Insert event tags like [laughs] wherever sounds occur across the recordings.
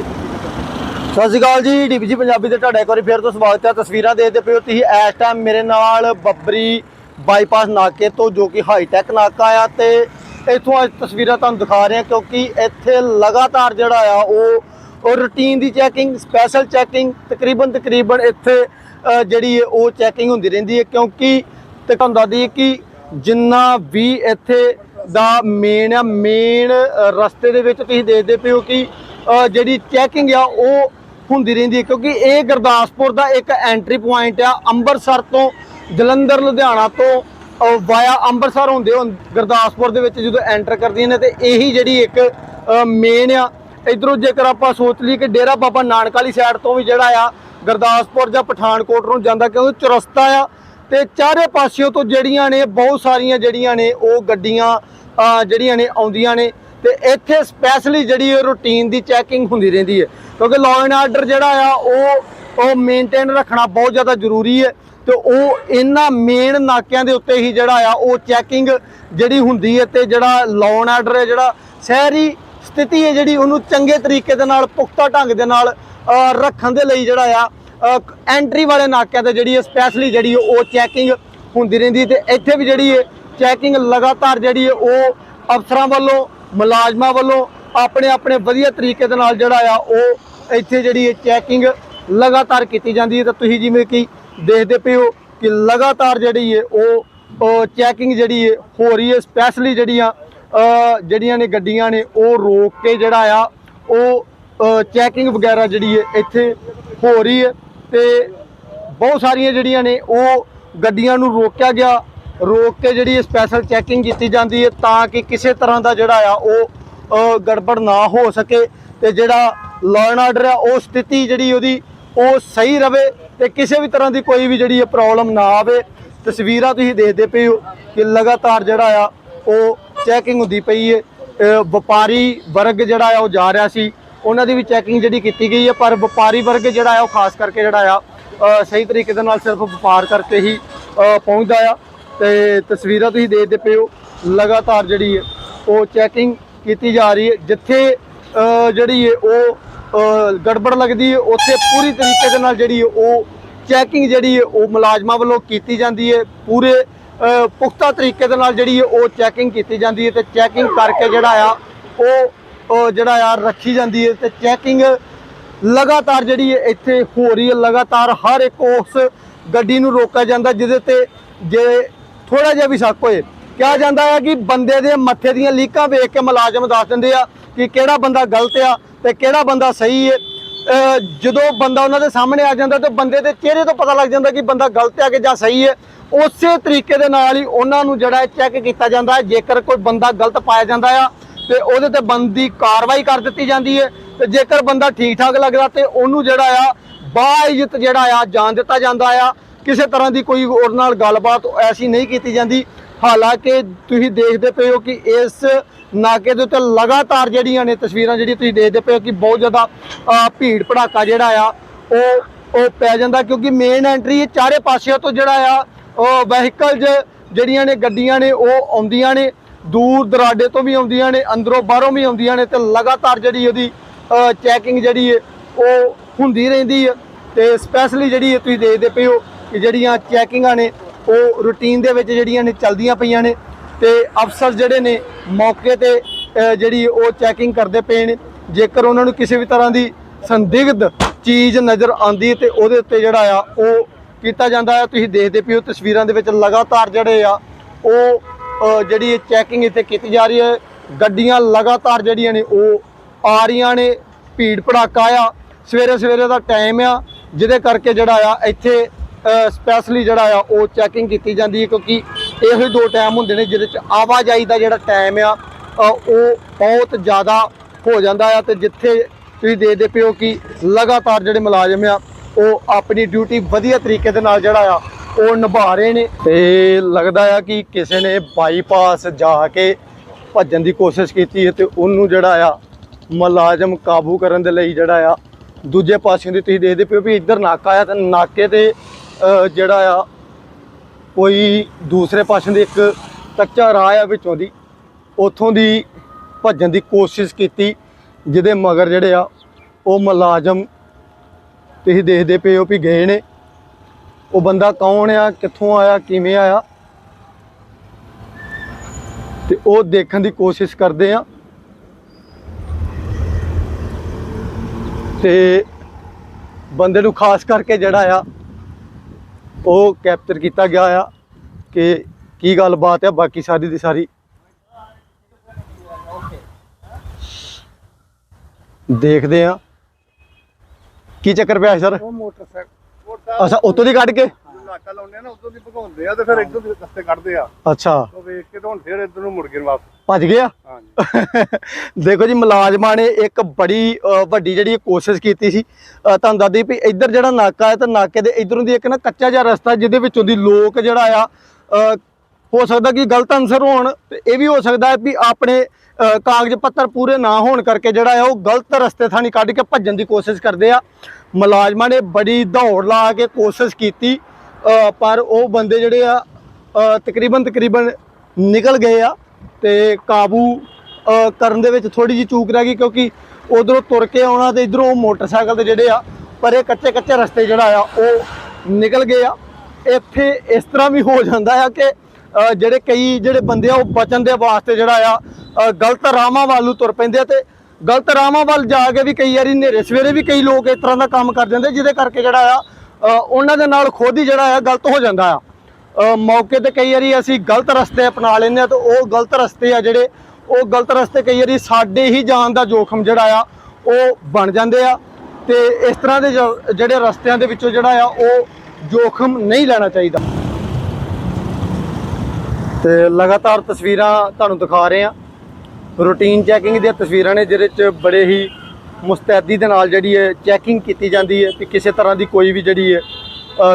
ਸਤਿ ਸ਼੍ਰੀ ਅਕਾਲ ਜੀ ਡੀਪੀਜੀ ਪੰਜਾਬੀ ਦੇ ਤੁਹਾਡਾ ਇੱਕ ਵਾਰੀ ਫੇਰ ਤੋਂ ਸਵਾਗਤ ਹੈ ਤਸਵੀਰਾਂ ਦੇਖਦੇ ਪਏ ਹੋ ਤੁਸੀਂ। ਇਸ ਟਾਈਮ ਮੇਰੇ ਨਾਲ ਬੱਬਰੀ ਬਾਈਪਾਸ ਨਾਕੇ ਤੋਂ ਜੋ ਕਿ ਹਾਈ ਟੈਕ ਨਾਕਾ ਆ ਤੇ ਇੱਥੋਂ ਅੱਜ ਤਸਵੀਰਾਂ ਤੁਹਾਨੂੰ ਦਿਖਾ ਰਹੇ ਹਾਂ ਕਿਉਂਕਿ ਇੱਥੇ ਲਗਾਤਾਰ ਜਿਹੜਾ ਆ, ਉਹ ਉਹ ਰੂਟੀਨ ਦੀ ਚੈਕਿੰਗ ਸਪੈਸ਼ਲ ਚੈਕਿੰਗ ਤਕਰੀਬਨ ਤਕਰੀਬਨ ਇੱਥੇ ਜਿਹੜੀ ਹੈ ਉਹ ਚੈਕਿੰਗ ਹੁੰਦੀ ਰਹਿੰਦੀ ਹੈ ਕਿਉਂਕਿ ਤੇ ਤੁਹਾਨੂੰ ਦੱਸਦੀ ਦਈਏ ਕਿ ਜਿੰਨਾ ਵੀ ਇੱਥੇ ਦਾ ਮੇਨ ਆ ਮੇਨ ਰਸਤੇ ਦੇ ਵਿੱਚ ਤੁਸੀਂ ਦੇਖਦੇ ਪਏ ਹੋ ਕਿ ਜਿਹੜੀ ਚੈਕਿੰਗ ਆ, ਉਹ ਹੁੰਦੀ ਰਹਿੰਦੀ ਹੈ। ਕਿਉਂਕਿ ਇਹ ਗੁਰਦਾਸਪੁਰ ਦਾ ਇੱਕ ਐਂਟਰੀ ਪੁਆਇੰਟ ਆ। ਅੰਮ੍ਰਿਤਸਰ ਤੋਂ ਜਲੰਧਰ, ਲੁਧਿਆਣਾ ਤੋਂ ਵਾਇਆ ਅੰਮ੍ਰਿਤਸਰ ਹੁੰਦੇ ਹੋ ਗੁਰਦਾਸਪੁਰ ਦੇ ਵਿੱਚ ਜਦੋਂ ਐਂਟਰ ਕਰਦੀਆਂ ਨੇ, ਤੇ ਇਹੀ ਜਿਹੜੀ ਇੱਕ ਮੇਨ ਆ। ਇਧਰੋਂ ਜੇਕਰ ਆਪਾਂ ਸੋਚ ਲਈ ਕਿ ਡੇਰਾ ਬਾਬਾ ਨਾਨਕ ਵਾਲੀ ਸਾਈਡ ਤੋਂ ਵੀ ਜਿਹੜਾ ਆ, ਗੁਰਦਾਸਪੁਰ ਜਾਂ ਪਠਾਨਕੋਟ ਨੂੰ ਜਾਂਦਾ, ਕਿਉਂਕਿ ਚੁਰਸਤਾ ਆ, ਤੇ ਚਾਰੇ ਪਾਸਿਓਂ ਤੋਂ ਜਿਹੜੀਆਂ ਨੇ, ਬਹੁਤ ਸਾਰੀਆਂ ਜਿਹੜੀਆਂ ਨੇ, ਉਹ ਗੱਡੀਆਂ ਜਿਹੜੀਆਂ ਨੇ ਆਉਂਦੀਆਂ ਨੇ। ਤੇ ਇੱਥੇ ਸਪੈਸ਼ਲੀ ਜਿਹੜੀ ਇਹ ਰੂਟੀਨ ਦੀ ਚੈਕਿੰਗ ਹੁੰਦੀ ਰਹਿੰਦੀ ਹੈ। ਕਿਉਂਕਿ ਲਾਅ ਐਂਡ ਆਰਡਰ ਜਿਹੜਾ ਆ, ਉਹ ਉਹ ਮੇਨਟੇਨ ਰੱਖਣਾ ਬਹੁਤ ਜ਼ਿਆਦਾ ਜ਼ਰੂਰੀ ਹੈ ਤੇ ਉਹ ਇਹਨਾਂ ਮੇਨ ਨਾਕਿਆਂ ਦੇ ਉੱਤੇ ਹੀ ਜਿਹੜਾ ਆ, ਉਹ ਚੈਕਿੰਗ ਜਿਹੜੀ ਹੁੰਦੀ ਹੈ ਤੇ ਜਿਹੜਾ ਲਾਅ ਐਂਡ ਆਰਡਰ ਹੈ, ਜਿਹੜਾ ਸ਼ਹਿਰੀ ਸਥਿਤੀ ਹੈ ਜਿਹੜੀ ਉਹਨੂੰ ਚੰਗੇ ਤਰੀਕੇ ਦੇ ਨਾਲ, ਪੁਖਤਾ ਢੰਗ ਦੇ ਨਾਲ ਰੱਖਣ ਦੇ ਲਈ ਜਿਹੜਾ ਆ ਐਂਟਰੀ ਵਾਲੇ ਨਾਕਿਆਂ ਤੇ ਜਿਹੜੀ ਹੈ ਸਪੈਸ਼ਲੀ ਜਿਹੜੀ ਉਹ ਚੈਕਿੰਗ ਹੁੰਦੀ ਰਹਿੰਦੀ ਤੇ ਇੱਥੇ ਵੀ ਜਿਹੜੀ ਹੈ ਚੈਕਿੰਗ ਲਗਾਤਾਰ ਜਿਹੜੀ ਹੈ ਉਹ ਅਫਸਰਾਂ ਵੱਲੋਂ ਮੁਲਾਜ਼ਮਾਂ ਵੱਲੋਂ ਆਪਣੇ ਆਪਣੇ ਵਧੀਆ ਤਰੀਕੇ ਦੇ ਨਾਲ ਜਿਹੜਾ ਆ ਉਹ ਇੱਥੇ ਜਿਹੜੀ ਹੈ ਚੈਕਿੰਗ ਲਗਾਤਾਰ ਕੀਤੀ ਜਾਂਦੀ ਹੈ। ਤਾਂ ਤੁਸੀਂ ਜਿਵੇਂ ਕਿ ਦੇਖਦੇ ਪਏ ਹੋ ਕਿ ਲਗਾਤਾਰ ਜਿਹੜੀ ਹੈ ਉਹ ਚੈਕਿੰਗ ਜਿਹੜੀ ਹੈ ਹੋ ਰਹੀ ਹੈ। ਸਪੈਸ਼ਲੀ ਜਿਹੜੀਆਂ ਜਿਹੜੀਆਂ ਨੇ ਗੱਡੀਆਂ ਨੇ, ਉਹ ਰੋਕ ਕੇ ਜਿਹੜਾ ਆ ਉਹ ਚੈਕਿੰਗ ਵਗੈਰਾ ਜਿਹੜੀ ਹੈ ਇੱਥੇ ਹੋ ਰਹੀ ਹੈ। ਤੇ ਬਹੁਤ ਸਾਰੀਆਂ ਜਿਹੜੀਆਂ ਨੇ ਉਹ ਗੱਡੀਆਂ ਨੂੰ ਰੋਕਿਆ ਗਿਆ। ਰੋਕ ਕੇ ਜਿਹੜੀ ਸਪੈਸ਼ਲ ਚੈਕਿੰਗ ਕੀਤੀ ਜਾਂਦੀ ਹੈ ਤਾਂ ਕਿ ਕਿਸੇ ਤਰ੍ਹਾਂ ਦਾ ਜਿਹੜਾ ਆ ਉਹ ਗੜਬੜ ਨਾ ਹੋ ਸਕੇ ਤੇ ਜਿਹੜਾ ਲਾਅ ਐਂਡ ਆਰਡਰ ਆ, ਉਹ ਸਥਿਤੀ ਜਿਹੜੀ ਉਹਦੀ, ਉਹ ਸਹੀ ਰਵੇ ਤੇ ਕਿਸੇ ਵੀ ਤਰ੍ਹਾਂ ਦੀ ਕੋਈ ਵੀ ਜਿਹੜੀ ਪ੍ਰੋਬਲਮ ਨਾ ਆਵੇ। ਤਸਵੀਰਾਂ ਤੁਸੀਂ ਦੇਖਦੇ ਪਏ ਹੋ ਕਿ ਲਗਾਤਾਰ ਜਿਹੜਾ ਆ, ਉਹ ਚੈਕਿੰਗ ਹੁੰਦੀ ਪਈ ਹੈ ਵਪਾਰੀ ਵਰਗ ਜਿਹੜਾ ਆ, ਉਹ ਜਾ ਰਿਹਾ ਸੀ। ਉਹਨਾਂ ਦੀ ਵੀ ਚੈਕਿੰਗ ਜਿਹੜੀ ਕੀਤੀ ਗਈ ਹੈ ਪਰ ਵਪਾਰੀ ਵਰਗ ਜਿਹੜਾ ਆ, ਉਹ ਖਾਸ ਕਰਕੇ ਜਿਹੜਾ ਆ ਸਹੀ ਤਰੀਕੇ ਦੇ ਨਾਲ ਸਿਰਫ ਵਪਾਰ ਕਰਕੇ ਹੀ ਪਹੁੰਚਦਾ ਆ। ਤੇ ਤਸਵੀਰਾਂ ਤੁਸੀਂ ਦੇਖਦੇ ਪਏ ਹੋ, ਲਗਾਤਾਰ ਜਿਹੜੀ ਹੈ, ਉਹ ਚੈਕਿੰਗ ਕੀਤੀ ਜਾ ਰਹੀ ਹੈ, ਜਿੱਥੇ ਜਿਹੜੀ ਹੈ, ਉਹ ਗੜਬੜ ਲੱਗਦੀ ਹੈ, ਉੱਥੇ ਪੂਰੀ ਤਰੀਕੇ ਦੇ ਨਾਲ ਜਿਹੜੀ ਹੈ, ਉਹ ਚੈਕਿੰਗ ਜਿਹੜੀ ਹੈ, ਉਹ ਮੁਲਾਜ਼ਮਾਂ ਵੱਲੋਂ ਕੀਤੀ ਜਾਂਦੀ ਹੈ, ਪੂਰੇ ਪੁਖਤਾ ਤਰੀਕੇ ਦੇ ਨਾਲ ਜਿਹੜੀ ਹੈ, ਉਹ ਚੈਕਿੰਗ ਕੀਤੀ ਜਾਂਦੀ ਹੈ ਤੇ ਚੈਕਿੰਗ ਕਰਕੇ ਜਿਹੜਾ ਆ, ਉਹ ਉਹ ਜਿਹੜਾ ਆ ਰੱਖੀ ਜਾਂਦੀ ਹੈ ਤੇ ਚੈਕਿੰਗ ਲਗਾਤਾਰ ਜਿਹੜੀ ਹੈ, ਇੱਥੇ ਹੋ ਰਹੀ ਹੈ, ਲਗਾਤਾਰ ਹਰ ਇੱਕ ਉਸ ਗੱਡੀ ਨੂੰ ਰੋਕਿਆ ਜਾਂਦਾ, ਜਿਹਦੇ ਤੇ ਜੇ ਥੋੜਾ ਜਿਹਾ ਵੀ ਸ਼ੱਕ ਹੋਏ। ਕਿਹਾ ਜਾਂਦਾ ਹੈ ਕਿ ਬੰਦੇ ਦੇ ਮੱਥੇ ਦੀਆਂ ਲੀਕਾਂ ਵੇਖ ਕੇ ਮੁਲਾਜ਼ਮ ਦੱਸ ਦਿੰਦੇ ਆ ਕਿ ਕਿਹੜਾ ਬੰਦਾ ਗਲਤ ਆ ਤੇ ਕਿਹੜਾ ਬੰਦਾ ਸਹੀ ਹੈ ਜਦੋਂ ਬੰਦਾ ਉਹਨਾਂ ਦੇ ਸਾਹਮਣੇ ਆ ਜਾਂਦਾ ਤੇ ਬੰਦੇ ਦੇ ਚਿਹਰੇ ਤੋਂ ਪਤਾ ਲੱਗ ਜਾਂਦਾ ਕਿ ਬੰਦਾ ਗਲਤ ਆ ਕਿ ਜਾਂ ਸਹੀ ਹੈ ਉਸੇ ਤਰੀਕੇ ਦੇ ਨਾਲ ਹੀ ਉਹਨਾਂ ਨੂੰ ਜਿਹੜਾ ਚੈੱਕ ਕੀਤਾ ਜਾਂਦਾ ਹੈ, ਜੇਕਰ ਕੋਈ ਬੰਦਾ ਗਲਤ ਪਾਇਆ ਜਾਂਦਾ ਆ ਤੇ ਉਹਦੇ ਤੇ ਬੰਦੀ ਕਾਰਵਾਈ ਕਰ ਦਿੱਤੀ ਜਾਂਦੀ ਹੈ ਤੇ ਜੇਕਰ ਬੰਦਾ ਠੀਕ ਠਾਕ ਲੱਗਦਾ ਤੇ ਉਹਨੂੰ ਜਿਹੜਾ ਆ ਬਾਇਜ਼ਤ ਜਿਹੜਾ ਆ ਜਾਣ ਦਿੱਤਾ ਜਾਂਦਾ ਆ। ਕਿਸੇ ਤਰ੍ਹਾਂ ਦੀ ਕੋਈ ਉਹਦੇ ਨਾਲ ਗੱਲਬਾਤ ਐਸੀ ਨਹੀਂ ਕੀਤੀ ਜਾਂਦੀ। ਹਾਲਾਂਕਿ ਤੁਸੀਂ ਦੇਖਦੇ ਪਏ ਹੋ ਕਿ ਇਸ ਨਾਕੇ ਦੇ ਉੱਤੇ ਲਗਾਤਾਰ ਜਿਹੜੀਆਂ ਨੇ ਤਸਵੀਰਾਂ ਜਿਹੜੀ ਤੁਸੀਂ ਦੇਖਦੇ ਪਏ ਹੋ ਕਿ ਬਹੁਤ ਜ਼ਿਆਦਾ ਭੀੜ ਭੜਾਕਾ ਜਿਹੜਾ ਆ, ਉਹ ਉਹ ਪੈ ਜਾਂਦਾ ਕਿਉਂਕਿ ਮੇਨ ਐਂਟਰੀ ਚਾਰੇ ਪਾਸਿਆਂ ਤੋਂ ਜਿਹੜਾ ਆ ਉਹ ਵਹੀਕਲਜ਼ ਜਿਹੜੀਆਂ ਨੇ, ਗੱਡੀਆਂ ਨੇ, ਉਹ ਆਉਂਦੀਆਂ ਨੇ, ਦੂਰ ਦਰਾਡੇ ਤੋਂ ਵੀ ਆਉਂਦੀਆਂ ਨੇ, ਅੰਦਰੋਂ ਬਾਹਰੋਂ ਵੀ ਆਉਂਦੀਆਂ ਨੇ ਤੇ ਲਗਾਤਾਰ ਜਿਹੜੀ ਉਹਦੀ ਚੈਕਿੰਗ ਜਿਹੜੀ ਹੈ, ਉਹ ਹੁੰਦੀ ਰਹਿੰਦੀ ਹੈ ਤੇ ਸਪੈਸ਼ਲੀ ਜਿਹੜੀ ਤੁਸੀਂ ਦੇਖਦੇ ਪਏ ਹੋ ਕਿ ਜਿਹੜੀਆਂ ਚੈਕਿੰਗਾਂ ਨੇ, ਉਹ ਰੂਟੀਨ ਦੇ ਵਿੱਚ ਜਿਹੜੀਆਂ ਨੇ ਚੱਲਦੀਆਂ ਪਈਆਂ ਨੇ ਤੇ ਅਫਸਰ ਜਿਹੜੇ ਨੇ ਮੌਕੇ ਤੇ ਜਿਹੜੀ ਉਹ ਚੈਕਿੰਗ ਕਰਦੇ ਪਏ ਨੇ। ਜੇਕਰ ਉਹਨਾਂ ਨੂੰ ਕਿਸੇ ਵੀ ਤਰ੍ਹਾਂ ਦੀ ਸੰਦਿਗਧ ਚੀਜ਼ ਨਜ਼ਰ ਆਉਂਦੀ ਹੈ ਤੇ ਉਹਦੇ ਉੱਤੇ ਜਿਹੜਾ ਆ, ਉਹ ਕੀਤਾ ਜਾਂਦਾ ਹੈ ਤੁਸੀਂ ਦੇਖਦੇ ਪਏ ਹੋ ਤਸਵੀਰਾਂ ਦੇ ਵਿੱਚ ਲਗਾਤਾਰ ਜਿਹੜੇ ਆ, ਉਹ ਜਿਹੜੀ ਚੈਕਿੰਗ ਇੱਥੇ ਕੀਤੀ ਜਾ ਰਹੀ ਹੈ। ਗੱਡੀਆਂ ਲਗਾਤਾਰ ਜਿਹੜੀਆਂ ਨੇ, ਉਹ ਆ ਰਹੀਆਂ ਨੇ। ਭੀੜ ਭੜਾਕਾ ਆ। ਸਵੇਰੇ ਸਵੇਰੇ ਦਾ ਟਾਈਮ ਆ, ਜਿਹਦੇ ਕਰਕੇ ਜਿਹੜਾ ਆ, ਇੱਥੇ ਸਪੈਸ਼ਲੀ ਜਿਹੜਾ ਆ, ਉਹ ਚੈਕਿੰਗ ਕੀਤੀ ਜਾਂਦੀ ਹੈ ਕਿਉਂਕਿ ਇਹੋ ਹੀ ਦੋ ਟਾਈਮ ਹੁੰਦੇ ਨੇ ਜਿਹਦੇ ਚ ਆਵਾਜਾਈ ਦਾ ਜਿਹੜਾ ਟਾਈਮ ਆ ਉਹ ਬਹੁਤ ਜ਼ਿਆਦਾ ਹੋ ਜਾਂਦਾ ਆ ਤੇ ਜਿੱਥੇ ਤੁਸੀਂ ਦੇਖਦੇ ਪਿਓ ਕਿ ਲਗਾਤਾਰ ਜਿਹੜੇ ਮੁਲਾਜ਼ਮ ਆ, ਉਹ ਆਪਣੀ ਡਿਊਟੀ ਵਧੀਆ ਤਰੀਕੇ ਦੇ ਨਾਲ ਜਿਹੜਾ ਆ, ਉਹ ਨਿਭਾ ਰਹੇ ਨੇ ਤੇ ਲੱਗਦਾ ਆ ਕਿ ਕਿਸੇ ਨੇ ਬਾਈਪਾਸ ਜਾ ਕੇ ਭੱਜਣ ਦੀ ਕੋਸ਼ਿਸ਼ ਕੀਤੀ ਹੈ ਤੇ ਉਹਨੂੰ ਜਿਹੜਾ ਆ, ਮੁਲਾਜ਼ਮ ਕਾਬੂ ਕਰਨ ਦੇ ਲਈ ਜਿਹੜਾ ਆ, ਦੂਜੇ ਪਾਸਿਓਂ ਦੀ ਤੁਸੀਂ ਦੇਖਦੇ ਪਿਓ ਵੀ ਇੱਧਰ ਨਾਕਾ ਆ ਤੇ ਨਾਕੇ ਤੇ ਜਿਹੜਾ ਆ, ਕੋਈ ਦੂਸਰੇ ਪਾਸੇ ਦੇ ਇੱਕ ਕੱਚਾ ਰਾਹ ਆ ਵਿੱਚੋਂ ਦੀ, ਉਥੋਂ ਦੀ ਭੱਜਣ ਦੀ ਕੋਸ਼ਿਸ਼ ਕੀਤੀ, ਜਿਹਦੇ ਮਗਰ ਜਿਹੜੇ ਆ, ਉਹ ਮੁਲਾਜ਼ਮ ਤੁਸੀਂ ਦੇਖਦੇ ਪਏ ਹੋ ਵੀ ਗਏ ਨੇ। ਉਹ ਬੰਦਾ ਕੌਣ ਆ, ਕਿੱਥੋਂ ਆਇਆ, ਕਿਵੇਂ ਆਇਆ? ਤੇ ਉਹ ਦੇਖਣ ਦੀ ਕੋਸ਼ਿਸ਼ ਕਰਦੇ ਆ। ਤੇ ਬੰਦੇ ਨੂੰ ਖਾਸ ਕਰਕੇ ਜਿਹੜਾ ਆ ਉਹ ਕੈਪਚਰ ਕੀਤਾ ਗਿਆ ਆ ਕਿ ਕੀ ਗੱਲਬਾਤ ਆ ਬਾਕੀ ਸਾਰੀ ਦੀ ਸਾਰੀ। ਦੇਖਦੇ ਆ। ਕੀ ਚੱਕਰ ਪਿਆ ਸਰ ਉਹ ਮੋਟਰਸਾਈਕਲ ਅੱਛਾ ਉੱਤੋਂ ਦੀ ਕੱਢ ਕੇ? ਨਾਕਾ ਲਾਉਂਦੇ ਆ ਨਾ ਉਦੋਂ ਦੀ ਭਗਾਉਂਦੇ ਆ ਤੇ ਫਿਰ ਇੱਧਰ ਦੀ ਰਸਤੇ ਕੱਢਦੇ ਆ। ਅੱਛਾ। ਉਹ ਵੇਖ ਕੇ ਤਾਂ ਹੁਣ ਫਿਰ ਇੱਧਰ ਨੂੰ ਮੁੜ ਗਏ ਵਾਪਸ ਭੱਜ ਗਿਆ [laughs] ਦੇਖੋ ਜੀ ਮੁਲਾਜ਼ਮਾਂ ਨੇ ਇੱਕ ਬੜੀ ਵੱਡੀ ਜਿਹੜੀ ਕੋਸ਼ਿਸ਼ ਕੀਤੀ ਸੀ। ਤੁਹਾਨੂੰ ਦੱਸਦੀ ਵੀ ਇੱਧਰ ਜਿਹੜਾ ਨਾਕਾ ਹੈ ਤਾਂ ਨਾਕੇ ਦੇ ਇਧਰੋਂ ਦੀ ਇੱਕ ਨਾ ਕੱਚਾ ਜਿਹਾ ਰਸਤਾ ਜਿਹਦੇ ਵਿੱਚੋਂ ਦੀ ਲੋਕ ਜਿਹੜਾ ਆ ਹੋ ਸਕਦਾ ਕਿ ਗਲਤ ਅਨਸਰ ਹੋਣ। ਤੇ ਇਹ ਵੀ ਹੋ ਸਕਦਾ ਹੈ ਵੀ ਆਪਣੇ ਕਾਗਜ਼ ਪੱਤਰ ਪੂਰੇ ਨਾ ਹੋਣ ਕਰਕੇ ਜਿਹੜਾ ਆ ਉਹ ਗਲਤ ਰਸਤੇ ਥਾਣੀ ਕੱਢ ਕੇ ਭੱਜਣ ਦੀ ਕੋਸ਼ਿਸ਼ ਕਰਦੇ ਆ। ਮੁਲਾਜ਼ਮਾਂ ਨੇ ਬੜੀ ਦੌੜ ਲਾ ਕੇ ਕੋਸ਼ਿਸ਼ ਕੀਤੀ ਪਰ ਉਹ ਬੰਦੇ ਜਿਹੜੇ ਆ ਤਕਰੀਬਨ ਤਕਰੀਬਨ ਨਿਕਲ ਗਏ ਆ। ਤੇ ਕਾਬੂ ਕਰਨ ਦੇ ਵਿੱਚ ਥੋੜੀ ਜਿਹੀ ਚੂਕ ਰਹਿ ਗਈ ਕਿਉਂਕਿ ਉਧਰੋਂ ਤੁਰ ਕੇ ਆਉਣਾ ਤੇ ਇਧਰੋਂ ਮੋਟਰਸਾਈਕਲ ਤੇ ਜਿਹੜੇ ਆ, ਪਰ ਇਹ ਕੱਚੇ ਕੱਚੇ ਰਸਤੇ ਜਿਹੜਾ ਆ, ਉਹ ਨਿਕਲ ਗਏ ਆ। ਇੱਥੇ ਇਸ ਤਰ੍ਹਾਂ ਵੀ ਹੋ ਜਾਂਦਾ ਆ ਕਿ ਜਿਹੜੇ ਕਈ ਜਿਹੜੇ ਬੰਦੇ ਆ, ਉਹ ਬਚਣ ਦੇ ਵਾਸਤੇ ਜਿਹੜਾ ਆ ਗਲਤ ਰਾਹਾਂ ਵੱਲ ਨੂੰ ਤੁਰ ਪੈਂਦੇ ਆ ਤੇ ਗਲਤ ਰਾਹਾਂ ਵੱਲ ਜਾ ਕੇ ਵੀ ਕਈ ਵਾਰੀ ਹਨੇਰੇ ਸਵੇਰੇ ਵੀ ਕਈ ਲੋਕ ਇਸ ਤਰ੍ਹਾਂ ਦਾ ਕੰਮ ਕਰ ਜਾਂਦੇ, ਜਿਹਦੇ ਕਰਕੇ ਜਿਹੜਾ ਆ ਉਹਨਾਂ ਦੇ ਨਾਲ ਖੁਦ ਹੀ ਜਿਹੜਾ ਆ ਗਲਤ ਹੋ ਜਾਂਦਾ ਆ। ਮੌਕੇ ਤੇ ਕਈ ਵਾਰੀ ਅਸੀਂ ਗਲਤ ਰਸਤੇ ਅਪਣਾ ਲੈਂਦੇ ਆ ਤੇ ਉਹ ਗਲਤ ਰਸਤੇ ਆ ਜਿਹੜੇ, ਉਹ ਗਲਤ ਰਸਤੇ ਕਈ ਵਾਰੀ ਸਾਡੇ ਹੀ ਜਾਨ ਦਾ ਜੋਖਮ ਜਿਹੜਾ ਆ, ਉਹ ਬਣ ਜਾਂਦੇ ਆ ਤੇ ਇਸ ਤਰ੍ਹਾਂ ਦੇ ਜੋ- ਜਿਹੜੇ ਰਸਤਿਆਂ ਦੇ ਵਿੱਚੋਂ ਜਿਹੜਾ ਆ, ਉਹ ਜੋਖਮ ਨਹੀਂ ਲੈਣਾ ਚਾਹੀਦਾ। ਤੇ ਲਗਾਤਾਰ ਤਸਵੀਰਾਂ ਤੁਹਾਨੂੰ ਦਿਖਾ ਰਹੇ ਆ ਰੂਟੀਨ ਚੈਕਿੰਗ ਦੀਆਂ ਤਸਵੀਰਾਂ ਨੇ, ਜਿਹਦੇ ਚ ਬੜੇ ਹੀ ਮੁਸਤੈਦੀ ਦੇ ਨਾਲ ਜਿਹੜੀ ਹੈ ਚੈਕਿੰਗ ਕੀਤੀ ਜਾਂਦੀ ਹੈ ਕਿ ਕਿਸੇ ਤਰ੍ਹਾਂ ਦੀ ਕੋਈ ਵੀ ਜਿਹੜੀ ਹੈ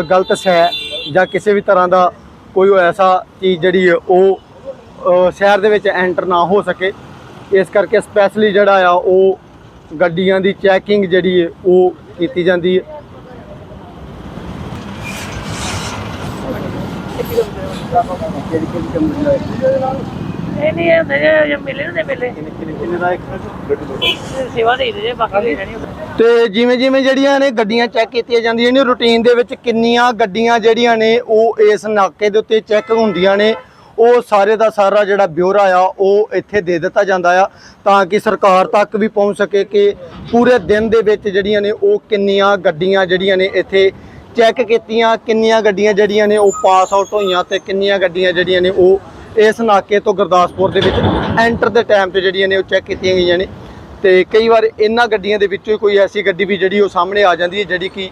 ਗਲਤ ਸ਼ੈ ਜਾਂ ਕਿਸੇ ਵੀ ਤਰ੍ਹਾਂ ਦਾ ਕੋਈ ਐਸਾ ਚੀਜ਼ ਜਿਹੜੀ ਹੈ ਉਹ ਸ਼ਹਿਰ ਦੇ ਵਿੱਚ ਐਂਟਰ ਨਾ ਹੋ ਸਕੇ। ਇਸ ਕਰਕੇ ਸਪੈਸ਼ਲੀ ਜਿਹੜਾ ਆ, ਉਹ ਗੱਡੀਆਂ ਦੀ ਚੈਕਿੰਗ ਜਿਹੜੀ ਹੈ, ਉਹ ਕੀਤੀ ਜਾਂਦੀ ਹੈ। ਨਹੀਂ ਨਹੀਂ ਇਹ ਹੁੰਦੇ ਜੇ ਜੇ ਮਿਲੇ ਨਾ ਮਿਲੇ। ਸੇਵਾ ਦੇ ਦੇ ਬਾਕੀ ਲੈ ਲੈਣੀ ਤੇ ਜਿਵੇਂ ਜਿਵੇਂ ਜਿਹੜੀਆਂ ਨੇ ਗੱਡੀਆਂ ਚੈੱਕ ਕੀਤੀਆਂ ਜਾਂਦੀਆਂ ਨੇ ਰੂਟੀਨ ਦੇ ਵਿੱਚ ਕਿੰਨੀਆਂ ਗੱਡੀਆਂ ਜਿਹੜੀਆਂ ਨੇ ਉਹ ਇਸ ਨਾਕੇ ਦੇ ਉੱਤੇ ਚੈੱਕ ਹੁੰਦੀਆਂ ਨੇ ਉਹ ਸਾਰੇ ਦਾ ਸਾਰਾ ਜਿਹੜਾ ਬਿਊਰਾ ਆ ਉਹ ਇੱਥੇ ਦੇ ਦਿੱਤਾ ਜਾਂਦਾ ਆ ਤਾਂ ਕਿ ਸਰਕਾਰ ਤੱਕ ਵੀ ਪਹੁੰਚ ਸਕੇ ਕਿ ਪੂਰੇ ਦਿਨ ਦੇ ਵਿੱਚ ਜਿਹੜੀਆਂ ਨੇ ਉਹ ਕਿੰਨੀਆਂ ਗੱਡੀਆਂ ਜਿਹੜੀਆਂ ਨੇ ਇੱਥੇ ਚੈੱਕ ਕੀਤੀਆਂ ਕਿੰਨੀਆਂ ਗੱਡੀਆਂ ਜਿਹੜੀਆਂ ਨੇ ਉਹ ਪਾਸ ਆਊਟ ਹੋਈਆਂ ਤੇ ਕਿੰਨੀਆਂ ਗੱਡੀਆਂ ਜਿਹੜੀਆਂ ਨੇ ਉਹ ਇਸ ਨਾਕੇ ਤੋਂ ਗੁਰਦਾਸਪੁਰ ਦੇ ਵਿੱਚ ਐਂਟਰ ਦੇ ਟਾਈਮ ਤੇ ਜਿਹੜੀਆਂ ਨੇ ਉਹ ਚੈੱਕ ਕੀਤੀਆਂ ਗਈਆਂ ਨੇ। ਤੇ ਕਈ ਵਾਰ ਇਹਨਾਂ ਗੱਡੀਆਂ ਦੇ ਵਿੱਚੋਂ ਹੀ ਕੋਈ ਐਸੀ ਗੱਡੀ ਵੀ ਜਿਹੜੀ ਉਹ ਸਾਹਮਣੇ ਆ ਜਾਂਦੀ ਹੈ ਜਿਹੜੀ ਕਿ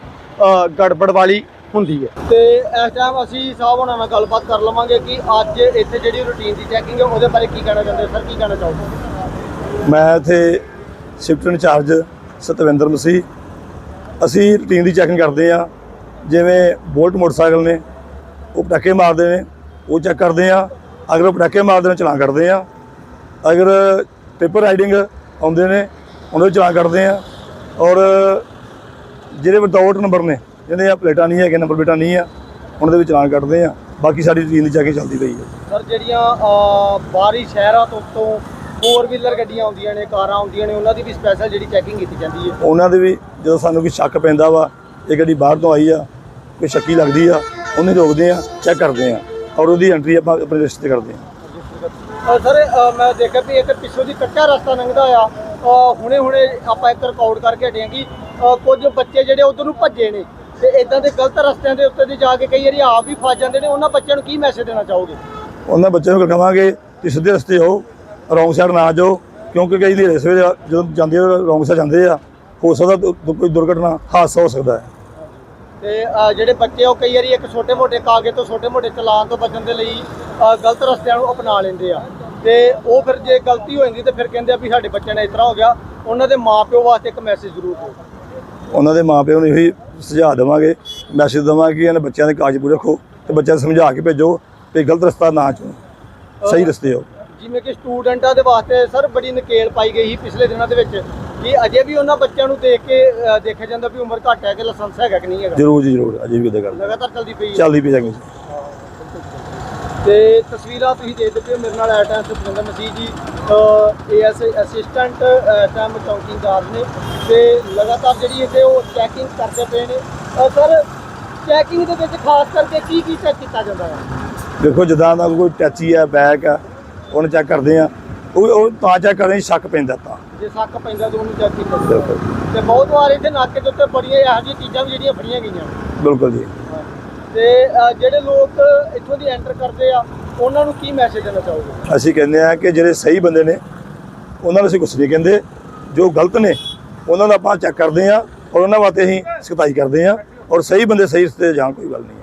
ਗੜਬੜ ਵਾਲੀ ਹੁੰਦੀ ਹੈ। ਤੇ ਇਸ ਟਾਈਮ ਅਸੀਂ ਸਾਹਿਬ ਉਹਨਾਂ ਨਾਲ ਗੱਲਬਾਤ ਕਰ ਲਵਾਂਗੇ ਕਿ ਅੱਜ ਇੱਥੇ ਜਿਹੜੀ ਰੂਟੀਨ ਦੀ ਚੈਕਿੰਗ ਹੈ ਉਹਦੇ ਬਾਰੇ ਕੀ ਕਹਿਣਾ ਚਾਹੁੰਦੇ ਸਰ ਕੀ ਕਹਿਣਾ ਚਾਹੋਗੇ? ਮੈਂ ਇੱਥੇ ਸ਼ਿਫਟ ਇੰਚਾਰਜ ਸਤਵਿੰਦਰ ਮਸੀਹ। ਅਸੀਂ ਰੂਟੀਨ ਦੀ ਚੈਕਿੰਗ ਕਰਦੇ ਆ ਜਿਵੇਂ ਬੋਲਟ ਮੋਟਰਸਾਈਕਲ ਨੇ ਉਹ ਪਟਾਕੇ ਮਾਰਦੇ ਨੇ ਉਹ ਚੈੱਕ ਕਰਦੇ ਆ ਅਗਰ ਉਹ ਪਟਾਕੇ ਮਾਰਦੇ ਨੇ ਚਲਾਨ ਕਰਦੇ ਆ। ਅਗਰ ਟਿੱਪਰ ਰਾਈਡਿੰਗ ਆਉਂਦੇ ਨੇ ਉਹਨਾਂ ਦੇ ਚਲਾਨ ਕਰਦੇ ਆ। ਔਰ ਜਿਹੜੇ ਵਿਦਆਊਟ ਨੰਬਰ ਨੇ ਜਿਹਦੇ ਆ ਪਲੇਟਾਂ ਨਹੀਂ ਹੈਗੇ ਨੰਬਰ ਪਲੇਟਾਂ ਨਹੀਂ ਆ ਉਹਨਾਂ ਦੇ ਵੀ ਚਲਾਨ ਕੱਢਦੇ ਆ। ਬਾਕੀ ਸਾਡੀ ਰੂਟੀਨ ਦੀ ਚੈਕਿੰਗ ਚੱਲਦੀ ਪਈ ਹੈ। ਸਰ ਜਿਹੜੀਆਂ ਬਾਹਰੀ ਸ਼ਹਿਰਾਂ ਤੋਂ ਤੋਂ ਫੋਰ ਵੀਲਰ ਗੱਡੀਆਂ ਆਉਂਦੀਆਂ ਨੇ ਕਾਰਾਂ ਆਉਂਦੀਆਂ ਨੇ ਉਹਨਾਂ ਦੀ ਵੀ ਸਪੈਸ਼ਲ ਜਿਹੜੀ ਚੈਕਿੰਗ ਕੀਤੀ ਜਾਂਦੀ ਹੈ? ਉਹਨਾਂ ਦੇ ਵੀ ਜਦੋਂ ਸਾਨੂੰ ਕੋਈ ਸ਼ੱਕ ਪੈਂਦਾ ਵਾ ਇਹ ਗੱਡੀ ਬਾਹਰ ਤੋਂ ਆਈ ਆ ਕੋਈ ਸ਼ੱਕੀ ਲੱਗਦੀ ਆ ਉਹਨੇ ਰੋਕਦੇ ਆ ਚੈੱਕ ਕਰਦੇ ਆ। ਔਰ ਉਹਦੀ ਐਂਟਰੀ ਆਪਾਂ ਆਪਣੇ ਲਿਸਟ ਤੇ ਕਰਦੇ ਅ, ਸਰ ਮੈਂ ਦੇਖਿਆ ਵੀ ਇੱਕ ਪਿੱਛੋਂ ਦੀ ਕੱਚਾ ਰਸਤਾ ਲੰਘਦਾ ਆ। ਹੁਣੇ ਹੁਣੇ ਆਪਾਂ ਇੱਕ ਰਿਕਾਰਡ ਕਰਕੇ ਹਟੇ ਹਾਂ ਕਿ ਕੁਝ ਬੱਚੇ ਜਿਹੜੇ ਉਧਰ ਨੂੰ ਭੱਜੇ ਨੇ ਤੇ ਇਦਾਂ ਦੇ ਗਲਤ ਰਸਤਿਆਂ ਦੇ ਉੱਤੇ ਦੀ ਜਾ ਕੇ ਕਈ ਵਾਰੀ ਆਪ ਵੀ ਫਸ ਜਾਂਦੇ ਨੇ। ਉਹਨਾਂ ਬੱਚਿਆਂ ਨੂੰ ਕੀ ਮੈਸੇਜ ਦੇਣਾ ਚਾਹੋਗੇ? ਉਹਨਾਂ ਬੱਚਿਆਂ ਨੂੰ ਕਹਾਂਗੇ ਕਿ ਸਿੱਧੇ ਰਸਤੇ ਆਓ ਰੌਂਗ ਸਾਈਡ ਨਾ ਜਾਓ ਕਿਉਂਕਿ ਕਈ ਹਨੇਰੇ ਸਵੇਰੇ ਜਦੋਂ ਜਾਂਦੇ ਰੌਂਗ ਸਾਈਡ ਜਾਂਦੇ ਆ ਹੋ ਸਕਦਾ ਦੁ- ਦੁ- ਕੋਈ ਦੁਰਘਟਨਾ ਹਾਦਸਾ ਹੋ ਸਕਦਾ ਹੈ। ਤੇ ਜਿਹੜੇ ਬੱਚੇ ਉਹ ਕਈ ਵਾਰੀ ਇੱਕ ਛੋਟੇ ਮੋਟੇ ਕਾਗਜ਼ ਤੋਂ ਛੋਟੇ ਮੋਟੇ ਚਲਾਨ ਤੋਂ ਬਚਣ ਦੇ ਲਈ ਗਲਤ ਰਸਤਿਆਂ ਨੂੰ ਅਪਣਾ ਲੈਂਦੇ ਆ। ਤੇ ਉਹ ਫਿਰ ਜੇ ਗਲਤੀ ਹੋ ਜਾਂਦੀ ਤੇ ਫਿਰ ਕਹਿੰਦੇ ਆ ਵੀ ਸਾਡੇ ਬੱਚੇ ਨੇ ਇਸ ਤਰ੍ਹਾਂ ਹੋ ਗਿਆ। ਉਹਨਾਂ ਦੇ ਮਾਪਿਓ ਵਾਸਤੇ ਇੱਕ ਮੈਸੇਜ ਜ਼ਰੂਰ ਦਿਓ। ਉਹਨਾਂ ਦੇ ਮਾਪਿਆਂ ਨੂੰ ਇਹੀ ਸੁਝਾਅ ਦੇਵਾਂਗੇ। ਮੈਸੇਜ ਦੇਵਾਂਗੇ ਕਿ ਇਹਨਾਂ ਬੱਚਿਆਂ ਦੇ ਕਾਗਜ਼ ਪੂਰੇ ਰੱਖੋ ਤੇ ਬੱਚਿਆਂ ਨੂੰ ਸਮਝਾ ਕੇ ਭੇਜੋ ਕਿ ਗਲਤ ਰਸਤਾ ਨਾ ਚੁਣੋ। ਸਹੀ ਰਸਤੇ ਆਓ ਜਿਵੇਂ ਕਿ ਸਟੂਡੈਂਟਾਂ ਦੇ ਵਾਸਤੇ ਸਰ ਬੜੀ ਨਕੇਲ ਪਾਈ ਗਈ ਸੀ ਪਿਛਲੇ ਦਿਨਾਂ ਦੇ ਵਿੱਚ। ਕਿ ਅਜੇ ਵੀ ਉਹਨਾਂ ਬੱਚਿਆਂ ਨੂੰ ਦੇਖ ਕੇ ਅ, ਦੇਖਿਆ ਜਾਂਦਾ ਵੀ ਉਮਰ ਘੱਟ ਹੈ ਕਿ ਲਾਇਸੈਂਸ ਹੈਗਾ ਕਿ ਨਹੀਂ ਹੈਗਾ? ਜ਼ਰੂਰ ਜੀ ਜ਼ਰੂਰ ਅਜੇ ਵੀ ਕਿਤੇ ਗੱਲ ਲਗਾਤਾਰ ਚੱਲਦੀ ਪਈ ਹੈ। ਚੱਲਦੀ ਪਈ ਜਾਂਗੀ ਤੇ ਤਸਵੀਰਾਂ ਤੁਸੀਂ ਦੇਖਦੇ ਪਏ ਹੋ ਮੇਰੇ ਨਾਲ ਐਟ ਟਾਈਮ ਸੁਖਵਿੰਦਰ ਮਸੀਹ ਜੀ ਏਐਸ ਅਸਿਸਟੈਂਟ ਟਾਈਮ ਚੌਕੀਦਾਰ ਨੇ ਤੇ ਲਗਾਤਾਰ ਜਿਹੜੀ ਇੱਥੇ ਉਹ ਚੈਕਿੰਗ ਕਰਦੇ ਪਏ ਨੇ। ਸਰ ਚੈਕਿੰਗ ਦੇ ਵਿੱਚ ਖਾਸ ਕਰਕੇ ਕੀ ਕੀ ਚੈੱਕ ਕੀਤਾ ਜਾਂਦਾ ਹੈ? ਦੇਖੋ ਜਿੱਦਾਂ ਦਾ ਕੋਈ ਟੈਚੀ ਆ ਬੈਗ ਆ ਉਹਨੂੰ ਚੈੱਕ ਕਰਦੇ ਆ ਉਹ ਉਹ ਤਾਂ ਚੈੱਕ ਕਰਦੇ ਹਾਂ ਸ਼ੱਕ ਪੈਂਦਾ ਤਾਂ। ਜੇ ਸੱਕ ਪੈਂਦਾ ਤਾਂ ਉਹਨੂੰ ਚੈੱਕ ਕੀਤਾ ਜਾਂਦਾ ਬਿਲਕੁਲ। ਤੇ ਬਹੁਤ ਵਾਰ ਇੱਥੇ ਨਾਕੇ ਦੇ ਉੱਤੇ ਬੜੀਆਂ ਇਹੋ ਜਿਹੀਆਂ ਚੀਜ਼ਾਂ ਵੀ ਜਿਹੜੀਆਂ ਫੜੀਆਂ ਗਈਆਂ। ਬਿਲਕੁਲ ਜੀ। ਤੇ ਅ, ਜਿਹੜੇ ਲੋਕ ਇੱਥੋਂ ਦੀ ਐਂਟਰ ਕਰਦੇ ਆ ਉਹਨਾਂ ਨੂੰ ਕੀ ਮੈਸੇਜ ਦੇਣਾ ਚਾਹੋਗੇ? ਅਸੀਂ ਕਹਿੰਦੇ ਆ ਕਿ ਜਿਹੜੇ ਸਹੀ ਬੰਦੇ ਨੇ ਉਹਨਾਂ ਨੂੰ ਅਸੀਂ ਕੁਛ ਨਹੀਂ ਕਹਿੰਦੇ। ਜੋ ਗਲਤ ਨੇ ਉਹਨਾਂ ਦਾ ਆਪਾਂ ਚੈੱਕ ਕਰਦੇ ਆ ਔਰ ਉਹਨਾਂ ਵਾਸਤੇ ਅਸੀਂ ਸਖਤਾਈ ਕਰਦੇ ਆ ਔਰ ਸਹੀ ਬੰਦੇ ਸਹੀ ਰਸਤੇ ਤੇ ਜਾਣ ਕੋਈ ਗੱਲ ਨਹੀਂ।